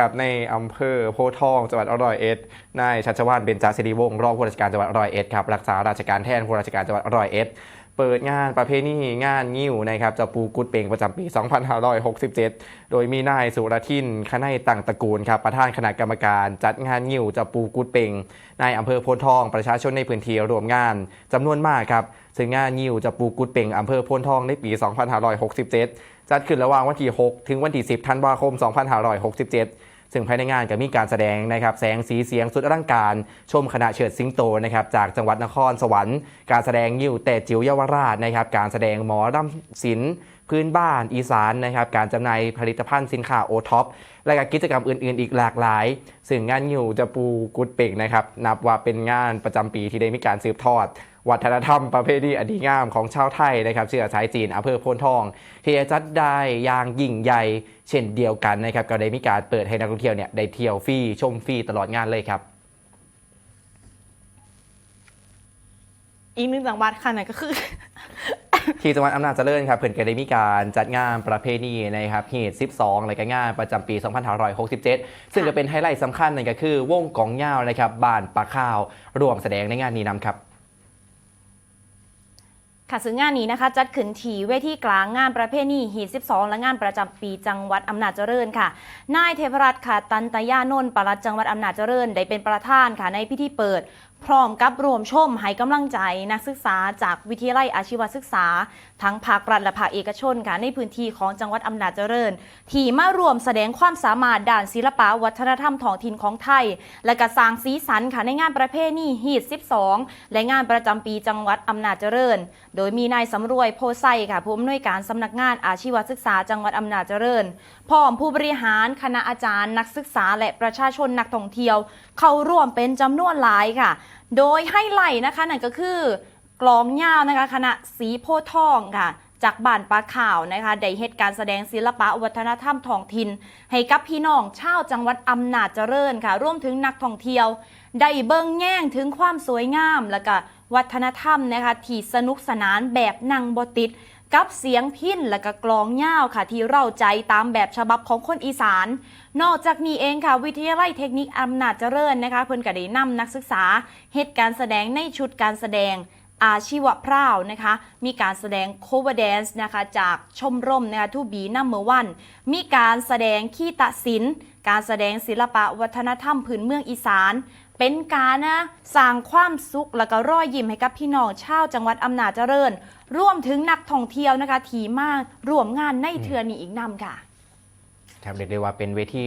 ครับในอำเภอโพธิ์ทองจังหวัดร้อยเอ็ดนายชัชวานเบญจศิริวงศ์รองผู้ราชการจังหวัดร้อยเอ็ดครับรักษาราชการแทนผู้ราชการจังหวัดร้อยเอ็ดเปิดงานประเพณีงานงิ้วนะครับจะปูกุดเป่งประจำปี 2567 โดยมีนายสุรทินคณัยตั้งตระกูลครับประธานคณะกรรมการจัดงานงิ้วจะปูกุดเป่งในอำเภอโพธิ์ทองประชาชนในพื้นที่รวมงานจำนวนมากครับซึ่งงานงิ้วจะปูกุดเป่งอำเภอโพธิ์ทองในปี 2567 จัดขึ้นระหว่างวันที่ 6 ถึงวันที่ 10 ธันวาคม 2567 ซึ่งภายในงานก็มีการแสดงนะครับแสงสีเสียงสุดอลังการ ชมคณะเฉิดสิงโตนะครับจากจังหวัดนครสวรรค์ การแสดงยิ้วแต่จิ๋วเยาวราชนะครับการแสดงหมอรำศิลป์พื้นบ้านอีสานนะครับการจำหน่ายผลิตภัณฑ์สินค้าโอท็อปและก,กิจกรรมอื่น ๆ อีกหลากหลาย ซึ่งงานยิ้วจะปูกุดเป่งนะครับนับว่าเป็นงานประจำปีที่ได้มีการสืบทอด วัฒนธรรมประเพณีอดีงามของชาวไทยนะครับเชื้อสายจีนอำเภอโพนทอง ที่จะจัดได้อย่างยิ่งใหญ่เช่นเดียวกันนะครับก็ได้มีการเปิดให้นักท่องเที่ยวเนี่ยได้เที่ยวฟรีชมฟรีตลอดงานเลยครับอีกหนึ่งจังหวัดค่ะนั่นก็คือ ที่จังหวัดอำนาจเจริญครับเพิ่นก็ได้มีการจัดงานประเพณีนะครับเหตุ 12รายการงานประจำปี 2567 ซึ่งก็เป็นไฮไลท์สำคัญนั่นก็คือ วงกองยาวนะครับบ้านปลาข้าวรวมแสดงในงานนี้นำครับ ค่ะซึ่งงานนี้นะคะ จัดขึ้นที่เวทีกลางงานประเพณีฮี12 และงานประจำปีจังหวัดอำนาจเจริญค่ะ นายเทพรัตน์ค่ะตันตยานนท์ปลัดจังหวัดอำนาจเจริญ ได้เป็นประธานค่ะในพิธีเปิด พร้อมกับรวมชมให้กำลังใจนักศึกษาจากวิทยาลัยอาชีวศึกษา ทั้งภาครัฐและภาคเอกชนค่ะในพื้นที่ของจังหวัดอำนาจเจริญ ที่มารวมแสดงความสามารถด้านศิลปะวัฒนธรรมท้องถิ่นของไทย และก็สร้างสีสันค่ะในงานประเพณีฮีด 12 และงานประจำปีจังหวัดอำนาจเจริญ โดยมีนายสำรวยโพไซค่ะผู้อำนวยการสำนักงานอาชีวศึกษาจังหวัดอำนาจเจริญพร้อมผู้บริหารคณะอาจารย์ นักศึกษาและประชาชนนักท่องเที่ยว เข้าร่วมเป็นจำนวนหลายค่ะ โดยให้ไหลนะคะนั่นก็คือกลองยาวนะคะคณะสีโพทองค่ะ จากบ้านปลาข่าวนะคะได้เหตุการแสดงศิลปะวัฒนธรรมท้องถิ่นให้กับพี่น้องชาวจังหวัดอำนาจเจริญค่ะร่วมถึงนักท่องเที่ยว ได้เบิ่งแง่งถึงความสวยงามและก็วัฒนธรรมนะคะที่สนุกสนานแบบนั่งบติด กับเสียงพิ้นและก็กลองย่าวค่ะ ที่เราใจตามแบบฉบับของคนอีสาน นอกจากนี้เองค่ะ วิทยาลัยเทคนิคอำนาจเจริญนะคะ เพิ่นก็ได้นำนักศึกษาเหตุการแสดงในชุดการแสดงอาชีวะพราวนะคะ มีการแสดงโคเวอร์แดนซ์นะคะ จากชมรมนะคะทูบีนัมเมอร์วัน มีการแสดงขี้ตะศิลป์การแสดงศิลปะวัฒนธรรมพื้นเมืองอีสาน เป็นการนะสร้างความสุขและก็รอยยิ้มให้กับพี่น้องชาวจังหวัดอำนาจเจริญร่วมถึงนักท่องเที่ยวนะคะที่มาร่วมงานในเทือนี้อีกนำค่ะ ครับเรียกได้ว่าเป็นเวที